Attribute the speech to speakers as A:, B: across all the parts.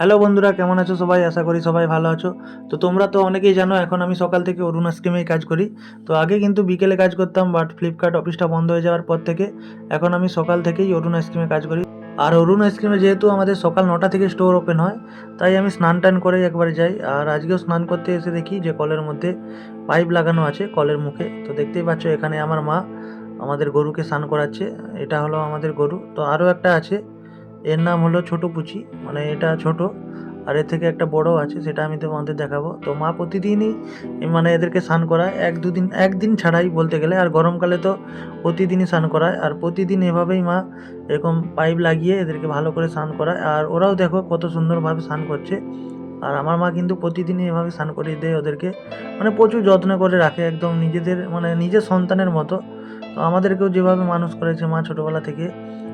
A: Hello বন্ধুরা, কেমন আছো সবাই? আশা করি সবাই ভালো আছো। তো তোমরা তো অনেকেই জানো, এখন আমি সকাল থেকে অরুণ আইসক্রিমেই কাজ করি। তো আগে কিন্তু বিকেলে কাজ করতাম বাট ফ্লিপকার্ট অফিসটা বন্ধ হয়ে যাওয়ার পর থেকে এখন আমি সকাল থেকেই অরুণ আইসক্রিমে কাজ করি। আর অরুণ আইসক্রিমে যেহেতু আমাদের সকাল নটা থেকে স্টোর ওপেন হয়, তাই আমি স্নান টান করে একবারে যাই। আর আজকেও স্নান করতে এসে দেখি যে কলের মধ্যে পাইপ লাগানো আছে কলের মুখে। তো দেখতেই পাচ্ছ, এখানে আমার মা আমাদের গরুকে স্নান করাচ্ছে। এটা হলো আমাদের গরু। তো আরও একটা আছে এর নাম হলো ছোট পুচি মানে এটা ছোট, আর এর থেকে একটা বড় আছে, সেটা আমি তোমাদের দেখাবো। তো মা প্রতিদিনই মানে এদেরকে স্নান করায়, এক দুদিন, একদিন ছাড়াই বলতে গেলে, আর গরমকালে তো প্রতিদিনই স্নান করায়, আর প্রতিদিন এভাবেই মা এরকম পাইপ লাগিয়ে এদেরকে ভালো করে স্নান করায়। আর ওরাও দেখো কত সুন্দরভাবে স্নান করছে। আর আমার মা কিন্তু প্রতিদিনই এভাবে স্নান করিয়ে দেয় ওদেরকে। মানে প্রচুর যত্ন করে রাখে, একদম নিজেদের মানে নিজের সন্তানের মতো। তো আমাদেরকেও যেভাবে মানুষ করেছে মা ছোটোবেলা থেকে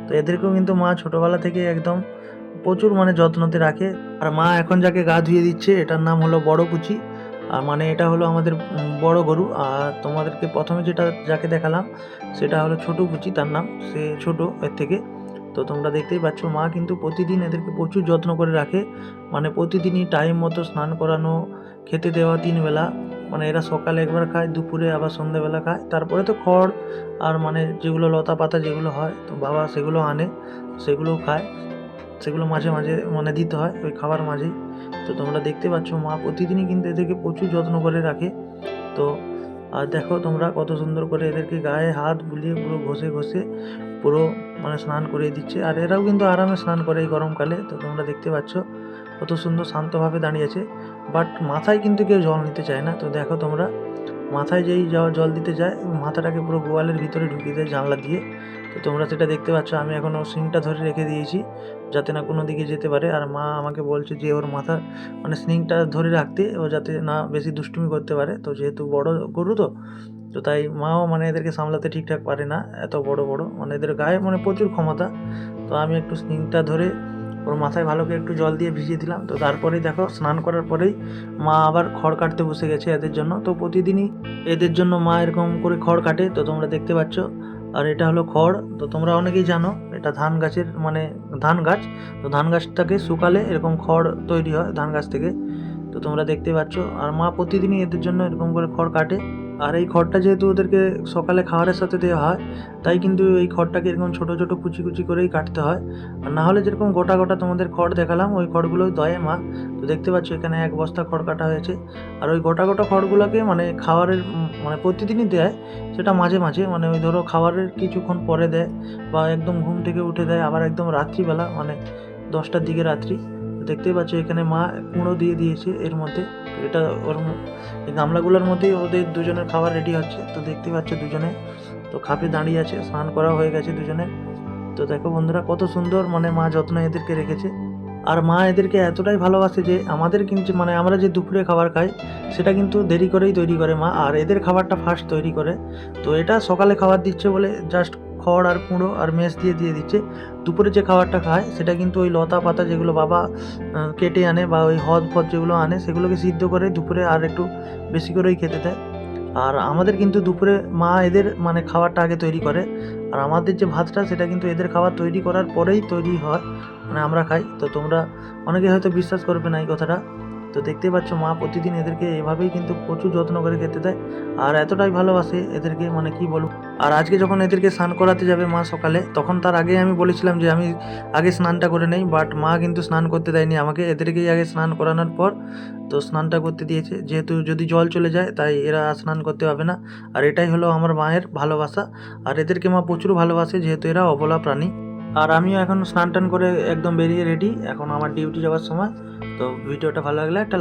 A: তো এদেরকেও কিন্তু মা ছোটোবেলা থেকে একদম প্রচুর মানে যত্নতে রাখে। আর মা এখন যাকে গা ধুয়ে দিচ্ছে, এটার নাম হলো বড় কুচি। আর মানে এটা হলো আমাদের বড় গরু। আর তোমাদেরকে প্রথমে যেটা যাকে দেখালাম, সেটা হলো ছোট কুচি, তার নাম সে ছোট এর থেকে। তো তোমরা দেখতেই পাচ্ছ, মা কিন্তু প্রতিদিন এদেরকে প্রচুর যত্ন করে রাখে। মানে প্রতিদিনই টাইম মতো স্নান করানো, খেতে দেওয়া তিন বেলা মানে এরা সকালে একবার খায়, দুপুরে আবার সন্ধ্যেবেলা খায়। তারপরে তো খড় আর মানে যেগুলো লতা পাতা যেগুলো হয়, তো বাবা সেগুলো আনে সেগুলোও খায়। সেগুলো মাঝে মাঝে মানে দিতে হয়, ওই খাবার মাঝেই। তো তোমরা দেখতে পাচ্ছ মা প্রতিদিনই কিন্তু এদেরকে প্রচুর যত্ন করে রাখে। তো আর দেখো তোমরা কত সুন্দর করে এদেরকে গায়ে হাত বুলিয়ে পুরো ঘষে ঘষে পুরো মানে স্নান করিয়ে দিচ্ছে। আর এরাও কিন্তু আরামে স্নান করে এই গরমকালে, তো তোমরা দেখতে পাচ্ছ কত সুন্দর শান্তভাবে দাঁড়িয়েছে বাট মাথায় কিন্তু কেউ জল নিতে চায় না। তো দেখো তোমরা মাথায় যেই জল দিতে যায়, মাথাটাকে পুরো গোয়ালের ভিতরে ঢুকিয়ে দেয় জানলা দিয়ে। তো তোমরা সেটা দেখতে পাচ্ছ, আমি এখনও সিংটা ধরে রেখে দিয়েছি, যাতে না কোনো দিকে যেতে পারে। আর মা আমাকে বলছে যে ওর মাথা মানে স্নিংটা ধরে রাখতে, ও যাতে না বেশি দুষ্টুমি করতে পারে। তো যেহেতু বড় গরু তো তো তাই মাও মানে এদেরকে সামলাতে ঠিকঠাক পারে না, এত বড় বড়। মানে এদের গায়ে মানে প্রচুর ক্ষমতা। তো আমি একটু স্নিংটা ধরে ওর মাথায় ভালো করে একটু জল দিয়ে ভিজিয়ে দিলাম। তো তারপরেই দেখো, স্নান করার পরেই মা আবার খড় কাটতে বসে গেছে এদের জন্য। তো প্রতিদিনই এদের জন্য মা এরকম করে খড় কাটে। তো তোমরা দেখতে পাচ্ছ, আর এটা হলো খড়। তো তোমরা অনেকেই জানো, এটা ধান গাছের মানে ধান গাছ। তো ধান গাছটাকে শুকালে এরকম খড় তৈরি হয় ধান গাছ থেকে। তো তোমরা দেখতে পাচ্ছ, আর মা প্রতিদিনই এদের জন্য এরকম করে খড় কাটে। আর এই খড়টা যেহেতু ওদেরকে সকালে খাবারের সাথে দেওয়া হয় তাই কিন্তু এই খড়টাকে এরকম ছোটো ছোটো কুচি কুচি করেই কাটতে হয়। আর না হলে যেরকম গোটা গোটা তোমাদের খড় দেখালাম ওই খড়গুলোই দয়ে মা। তো দেখতে পাচ্ছ এখানে এক বস্তা খড় কাটা হয়েছে। আর ওই গোটা গোটা খড়গুলোকে মানে উম, মানে প্রতিদিনই দেয় সেটা মাঝে মাঝে। মানে ওই ধরো খাবারের কিছুক্ষণ পরে দেয় বা একদম ঘুম থেকে উঠে দেয় আবার একদম রাত্রিবেলা মানে দশটার দিকে রাত্রি। দেখতেই পাচ্ছ, এখানে মা কুঁড়ো দিয়ে দিয়েছে এর মধ্যে। এটা ওর এই গামলাগুলোর মধ্যেই ওদের দুজনের খাবার রেডি হচ্ছে। তো দেখতেই পাচ্ছ দুজনে। তো খাপে দাঁড়িয়ে আছে, স্নান করা হয়ে গেছে দুজনে। তো দেখো বন্ধুরা, কত সুন্দর মানে মা যত্ন এদেরকে রেখেছে। আর মা এদেরকে এতটাই ভালোবাসে যে আমাদের কিন্তু মানে আমরা যে দুপুরে খাবার খাই, সেটা কিন্তু দেরি করেই তৈরি করে মা। আর এদের খাবারটা ফার্স্ট তৈরি করে। তো এটা সকালে খাবার দিচ্ছে বলে জাস্ট খড় আর কুঁড়ো আর মেষ দিয়ে দিয়ে দিচ্ছে। দুপুরে যে খাবারটা খায়, সেটা কিন্তু ওই লতা পাতা যেগুলো বাবা কেটে আনে বা ওই হদ ফদ যেগুলো আনে, সেগুলোকে সিদ্ধ করে দুপুরে আর একটু বেশি করেই খেতে দেয়। আর আমাদের কিন্তু দুপুরে মা এদের মানে খাবারটা আগে তৈরি করে। আর আমাদের যে ভাতটা, সেটা কিন্তু এদের খাবার তৈরি করার পরেই তৈরি হয় মানে আমরা খাই। তো তোমরা অনেকে হয়তো বিশ্বাস করবে না এই কথাটা। তো দেখতে পাচ্ছ মা প্রতিদিন এদেরকে এভাবেই কিন্তু প্রচুর যত্ন করে খেতে দেয়, আর এতটাই ভালোবাসে এদেরকে মানে কি বলব? আর আজকে যখন এদেরকে স্নান করাতে যাবে মা সকালে, তখন তার আগে আমি বলেছিলাম যে আমি আগে স্নানটা করে নেই বাট মা কিন্তু স্নান করতে দেয়নি। আমাকে এদেরকেই আগে স্নান করানোর পর তো স্নানটা করতে দিয়েছে। যেহেতু যদি জল চলে যায়, তাই এরা স্নান করতে হবে না। আর এটাই হলো আমার মায়ের ভালোবাসা। আর এদেরকে মা প্রচুর ভালোবাসে, যেহেতু এরা অবলা প্রাণী। আর আমিও এখন স্নান টান করে একদম বেরিয়ে রেডি এখন আমার ডিউটি যাওয়ার সময়, তো ভিডিওটা ভালো লাগলে একটা